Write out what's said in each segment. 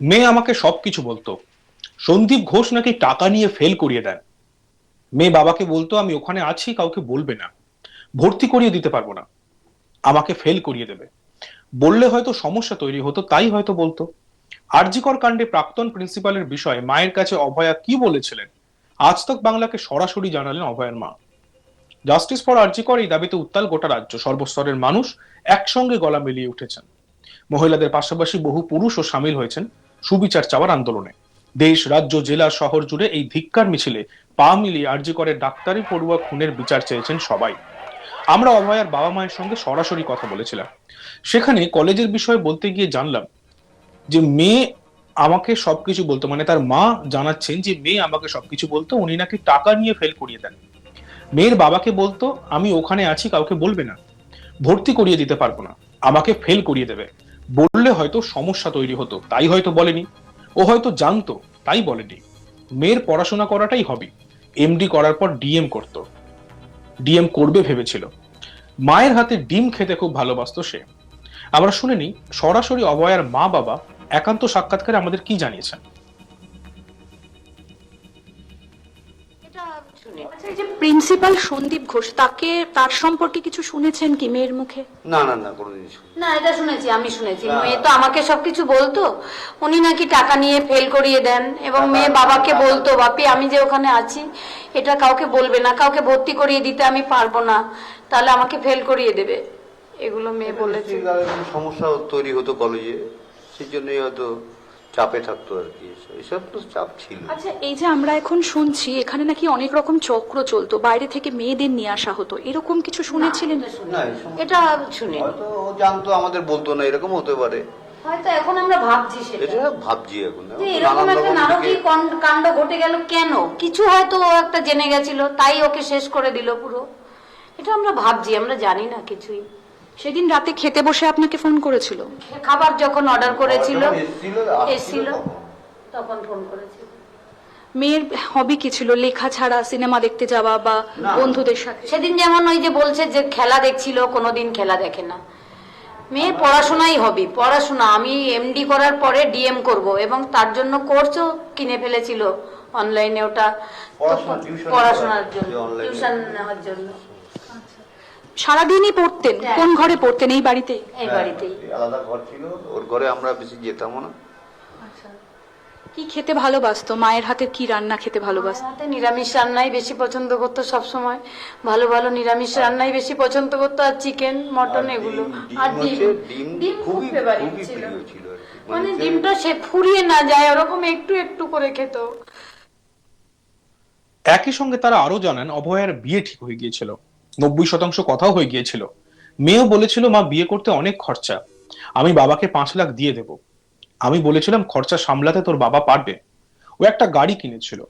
মেয়ে আমাকে সবকিছু বলতো। সন্দীপ ঘোষ নাকি টাকা নিয়ে ফেল করিয়ে দেন। মেয়ে বাবাকে বলতো, আমি ওখানে আছি, কাউকে বলবে না। ভর্তি করিয়ে দিতে পারব না। আমাকে ফেল করিয়ে দেবে। বললে হয়তো সমস্যা তৈরি হতো, তাই হয়তো বলতো। আরজিকর কাণ্ডে প্রাক্তন প্রিন্সিপালের বিষয়ে মায়ের কাছে অভয়া কি বলেছিলেন? আজ তক বাংলাকে সরাসরি জানালেন অভয়ের মা। জাস্টিস ফর আরজিকর এই দাবিতে উত্তাল গোটা রাজ্য, সর্বস্তরের মানুষ একসঙ্গে গলা মিলিয়ে উঠেছেন। মহিলাদের পাশাপাশি বহু পুরুষও সামিল হয়েছেন। সুবিচার চাওয়ার আন্দোলনে। দেশ, রাজ্য, জেলা, শহর জুড়ে এই ধিক্কার মিছিলে পা মিলিয়ে আর্জি আরজিকরের ডাক্তারি পড়ুয়া খুনের বিচার চেয়েছেন সবাই। আমরা অভয়ার বাবা মায়ের সঙ্গে সরাসরি কথা বলেছিলাম। সেখানে কলেজের বিষয়ে বলতে গিয়ে জানলাম যে মেয়ে আমাকে সবকিছু বলতো মানে তার মা জানাচ্ছেন যে মেয়ে আমাকে সবকিছু বলতো, উনি নাকি টাকা নিয়ে ফেল করিয়ে দেন। মেয়ের বাবাকে বলতো, আমি ওখানে আছি, কাউকে বলবে না। ভর্তি করিয়ে দিতে পারব না। আমাকে ফেল করিয়ে দেবে। বললে হয়তো সমস্যা তৈরি হতো, তাই হয়তো বলেনি। ও হয়তো জানতো, তাই বলেনি। মেয়ের পড়াশোনা করাটাই হবি এমডি করার পর ডিএম করত। ডিএম করবে ভেবেছিল। মায়ের হাতে ডিম খেতে খুব ভালোবাসত সে। আমরা শুনে সরাসরি অভয়ার মা বাবা একান্ত সাক্ষাৎকারে আমাদের কি জানিয়েছেন? যে প্রিন্সিপাল সন্দীপ ঘোষ তাকে তার সম্পর্কে কিছু শুনেছেন কি মেয়ের মুখে? না না না কোনো জিনিস না এটা শুনেছি আমি শুনেছি। মেয়ে তো আমাকে সবকিছু বলতো। উনি নাকি টাকা নিয়ে ফেল করিয়ে দেন এবং মেয়ে বাবাকে বলতো বাপি আমি যে ওখানে আছি এটা কাউকে বলবে না। কাউকে ভর্তি করিয়ে দিতে আমি পারব না। তাহলে আমাকে ফেল করিয়ে দেবে। এগুলো মেয়ে বলেছে। সমস্যা তৈরি হতো কলেজে? সেই জন্যই হয়তো চাপে থাকতো আর কি। এসব তো চাপ ছিল। আচ্ছা এই যে আমরা এখন শুনছি এখানে নাকি অনেক রকম চক্র চলতো বাইরে থেকে মেয়েদের নিয়ে আসা হতো। এরকম কিছু শুনেছিলেন? না এটা শুনি হয়তো ও জানতো আমাদের বলতো না এরকম হতে পারে। হয়তো এখন আমরা ভাবছি সেটা। এটা ভাবছি এখন। এরকম একটা নারকীয় কাণ্ড ঘটে গেল কেন? কিছু হয়তো ও একটা জেনে গেছিল তাই ওকে শেষ করে দিল পুরো। এটা আমরা ভাবছি আমরা জানি না কিছুই। সেদিন রাতে খেতে বসে আপনাকে ফোন করেছিল। খাবার যখন অর্ডার করেছিল এসেছিল, তখন। ফোন করেছিল। মেয়ের হবি কি ছিল? লেখা ছাড়া সিনেমা দেখতে যাওয়া বা বন্ধুদের সাথে? সেদিন যেমন ওই যে বলছে যে খেলা দেখছিল কোনোদিন খেলা দেখে না। মেয়ের পড়াশোনাই হবি পড়াশোনা। আমি এমডি করার পরে ডিএম করব এবং তার জন্য কোর্সও কিনে ফেলেছিল অনলাইনে ওটা। পড়াশোনার জন্য। টিউশন নেওয়ার জন্য। সারাদিনই পড়তেন। হ্যাঁ। কোন ঘরে পড়তেন এই বাড়িতেই এই বাড়িতেই। হ্যাঁ, আলাদা ঘর ছিল ওর ঘরে আমরা বেশি যেতামও না। কি খেতে ভালোবাসতো? মায়ের হাতের কি রান্না খেতে ভালোবাসতো? হাতে নিরামিষ রান্নাই বেশি পছন্দ করতো সব সময় ভালো ভালো নিরামিষ রান্নাই বেশি পছন্দ করতো আর চিকেন মটন এগুলো। আর ডিম। ডিম খুবই ফেভারিট ছিল। মানে মানে ডিমটা সে ফুরিয়ে না যায় ওরকম একটু একটু করে খেত। একই সঙ্গে তারা আরও জানান অভয়ার বিয়ে ঠিক হয়ে গিয়েছিল। নব্বই শতাংশ কথাও হয়ে গিয়েছিল। মেয়েও বলেছিল, মা, বিয়ে করতে অনেক খরচা। আমি বাবাকে পাঁচ লাখ দিয়ে দেব। আমি বলেছিলাম, খরচা সামলাতে তোর বাবা পারবে। ও একটা গাড়ি কিনেছিল।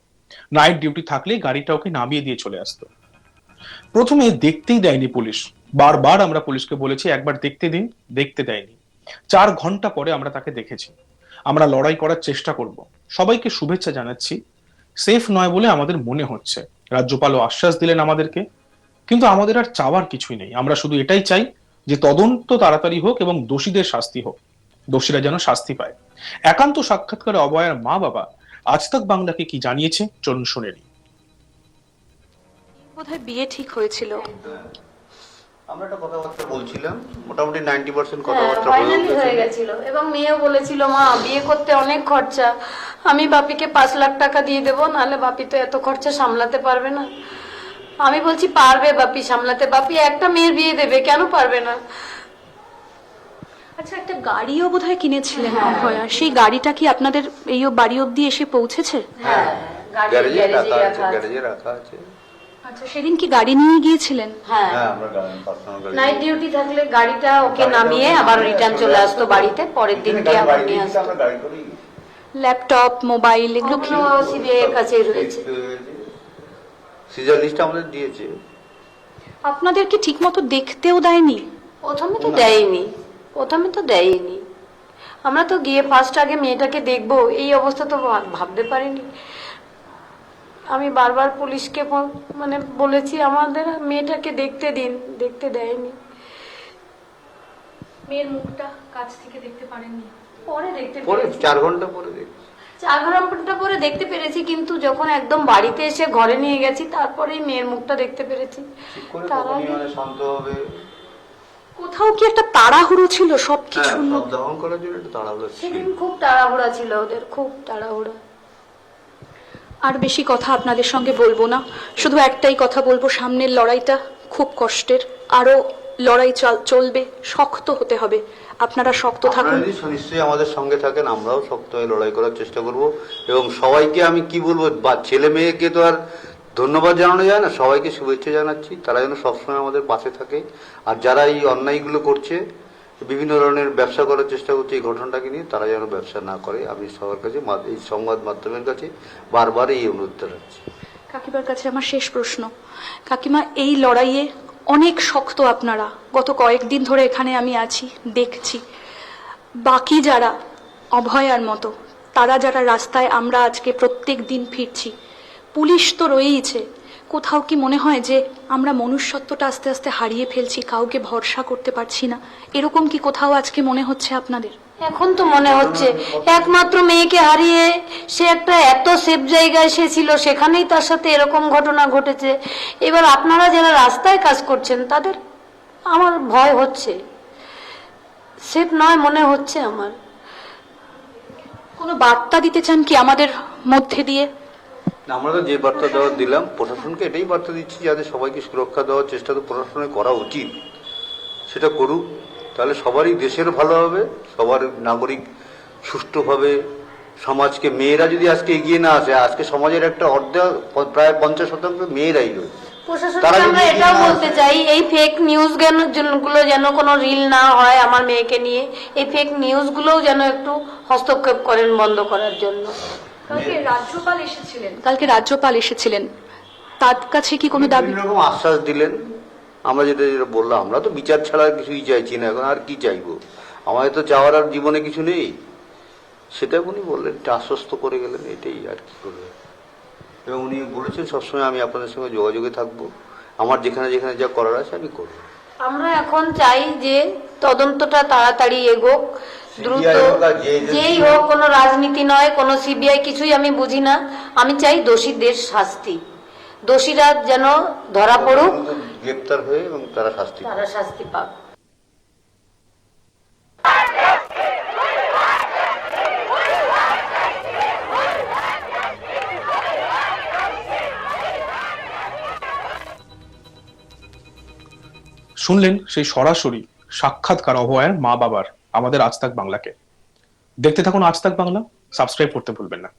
নাইট ডিউটি থাকলেই গাড়িটা ওকে নামিয়ে দিয়ে চলে আসতো। প্রথমে দেখতেই দেয়নি পুলিশ। বারবার আমরা পুলিশকে বলেছি, একবার দেখতে দিন, দেখতে দেয়নি। চার ঘণ্টা পরে আমরা তাকে দেখেছি। আমরা লড়াই করার চেষ্টা করব। সবাইকে শুভেচ্ছা জানাচ্ছি। সেফ নয় বলে আমাদের মনে হচ্ছে। রাজ্যপালও আশ্বাস দিলেন আমাদেরকে। কিন্তু আমাদের আর চাওয়ার কিছুই নেই। আমরা শুধু এটাই চাই যে তদন্ত তাড়াতাড়ি হোক এবং দোষীদের শাস্তি হোক। দোষীরা যেন শাস্তি পায়। একান্ত সাক্ষাৎকারে অভয়ার মা বাবা আজ তাক বাংলাকে কি জানিয়েছে চলুন শুনে নিই। বোধহয় বিয়ে ঠিক হয়েছিল। আমরা একটা কথাবার্তা বলছিলাম মোটামুটি নাইনটি পার্সেন্ট কথাবার্তা ফাইনালি হয়ে হ্যাঁ, গেছিল এবং মেয়েও বলেছিল মা বিয়ে করতে অনেক খরচা। আমি বাপিকে পাঁচ লাখ টাকা দিয়ে দেবো নাহলে বাপি তো এত খরচা সামলাতে পারবে না। আমি বলছি পারবে বাপি সামলাতে। বাপি একটা মেয়ের বিয়ে দেবে কেন পারবে না? আচ্ছা একটা গাড়িও বোধহয় কিনেছিলেন অভয়া। সেই গাড়িটা কি আপনাদের এই বাড়ি অবধি এসে পৌঁছেছে? হ্যাঁ গ্যারেজে গ্যারেজে রাখা আছে গ্যারেজে রাখা আছে। আচ্ছা সেদিন কি গাড়ি নিয়ে গিয়েছিলেন? হ্যাঁ। হ্যাঁ নাইট ডিউটি থাকলে গাড়িটা ওকে নামিয়ে আবার রিটার্ন চলে আসতো বাড়িতে পরের দিনকে আবার নিয়ে আসতো। ল্যাপটপ মোবাইল এগুলো কি? সিবিআই এর কাছেই রয়েছে। সিজার লিস্ট আমাদের দিয়েছে। আপনাদের কি ঠিকমতো দেখতেও দেয়নি? প্রথমে তো দেয়নি। প্রথমে তো দেয়নি। আমরা তো গিয়ে ফার্স্ট আগে মেয়েটাকে দেখব এই অবস্থা তো ভাবতে পারিনি। আমি বারবার পুলিশকে মানে বলেছি আমাদের মেয়েটাকে দেখতে দিন দেখতে দেয়নি। মেয়ের মুখটা কাছ থেকে দেখতে পারেননি। পরে দেখতে পরে চার ঘণ্টা পরে দেখছি। চার পরে দেখতে পেরেছি কিন্তু যখন একদম বাড়িতে এসে ঘরে নিয়ে গেছি তারপরেই মেয়ের মুখটা দেখতে পেরেছি। মানে শান্ত হবে। কোথাও কি একটা তাড়াহুড়ো ছিল হ্যাঁ সবকিছুর সব মধ্যে? দহন করার জন্য একটু তাড়াহুড়ো ছিল। সেদিন খুব তাড়াহুড়া ছিল ওদের খুব তাড়াহুড়া। আর বেশি কথা আপনাদের সঙ্গে বলব না। শুধু একটাই কথা বলব সামনের লড়াইটা খুব কষ্টের। আরও লড়াই চল- চলবে শক্ত হতে হবে। আপনারা শক্ত থাকুন। নিশ্চয়ই আমাদের সঙ্গে থাকেন আমরাও শক্ত হয়ে লড়াই করার চেষ্টা করব। এবং সবাইকে আমি কি বলব বা ছেলে মেয়েকে তো আর ধন্যবাদ জানানো যায় না সবাইকে শুভেচ্ছা জানাচ্ছি। তারা যেন সবসময় আমাদের পাশে থাকে। আর যারা এই অন্যায়গুলো করছে বিভিন্ন ধরনের ব্যবসা করার চেষ্টা করছে এই ঘটনাটাকে নিয়ে তারা যেন ব্যবসা না করে আমি সবার কাছে এই সংবাদ মাধ্যমের কাছে বারবার এই অনুরোধটা রাখছি কাকিমার কাছে আমার শেষ প্রশ্ন। কাকিমা এই লড়াইয়ে অনেক শক্ত আপনারা। গত কয়েকদিন ধরে এখানে আমি আছি, দেখছি। বাকি যারা অভয়ার মতো, তারা যারা রাস্তায় আমরা আজকে প্রত্যেক দিন ফিরছি, পুলিশ তো রয়েইছে। কোথাও কি মনে হয় যে আমরা মনুষ্যত্বটা আস্তে আস্তে হারিয়ে ফেলছি, কাউকে ভরসা করতে পারছি না? এরকম কি কোথাও আজকে মনে হচ্ছে আপনাদের? এখন তো মনে হচ্ছে, একমাত্র মেয়েকে হারিয়ে সে একটা এত সেফ জায়গায় সে ছিল, সেখানেই তার সাথে এরকম ঘটনা ঘটেছে। এবার আপনারা যারা রাস্তায় কাজ করছেন, তাদের আমার ভয় হচ্ছে। সেফ নয় মনে হচ্ছে আমার। কোনো বার্তা দিতে চান কি আমাদের মধ্যে দিয়ে? আমরা তো যে বার্তা দেওয়া দিলাম, প্রশাসনকে এটাই বার্তা দিচ্ছি যাতে সবাইকে সুরক্ষা দেওয়ার চেষ্টা তো প্রশাসনে করা উচিত। সেটা করুক। তাহলে সবারই দেশের ভালো হবে সবার নাগরিক সুষ্ঠুভাবে সমাজকে মেয়েরা যদি আজকে এগিয়ে না আসে আজকে সমাজের একটা অর্ধেক প্রায় পঞ্চাশ শতাংশ মেয়েরাই রয়েছে। তারা আমরা এটাও বলতে চাই এই ফেক নিউজগুলো যেন কোনো রিল না হয় আমার মেয়েকে নিয়ে এই ফেক নিউজগুলোও যেন একটু হস্তক্ষেপ করেন বন্ধ করার জন্য। কালকে রাজ্যপাল এসেছিলেন। কালকে রাজ্যপাল এসেছিলেন। তার কাছে কি কোনো দাবি? বিভিন্ন রকম আশ্বাস দিলেন। আমরা যেটা যেটা বললাম আমরা তো বিচার ছাড়া আর কিছুই চাইছি না এখন আর কি চাইব? আমাদের তো চাওয়ার আর জীবনে কিছু নেই। সেটা উনি বললেন আশ্বস্ত করে গেলেন এটাই আর কি করবে। এবং উনি বলেছেন সবসময় আমি আপনাদের সঙ্গে যোগাযোগে থাকব। আমার যেখানে যেখানে যা করার আছে আমি করব। আমরা এখন চাই যে তদন্তটা তাড়াতাড়ি এগোক দ্রুত যেই হোক। হোক কোনো রাজনীতি নয় কোনো সিবিআই কিছুই আমি বুঝি না। আমি চাই দোষীদের শাস্তি। দোষীরা যেন ধরা পড়ুক। গ্রেপ্তার হয়ে এবং তারা শাস্তি তারা শাস্তি পাক। শুনলেন সেই সরাসরি সাক্ষাৎকার অভয়ার মা বাবার আমাদের আজ তাক বাংলাকে। দেখতে থাকুন আজ তাক বাংলা সাবস্ক্রাইব করতে ভুলবেন না।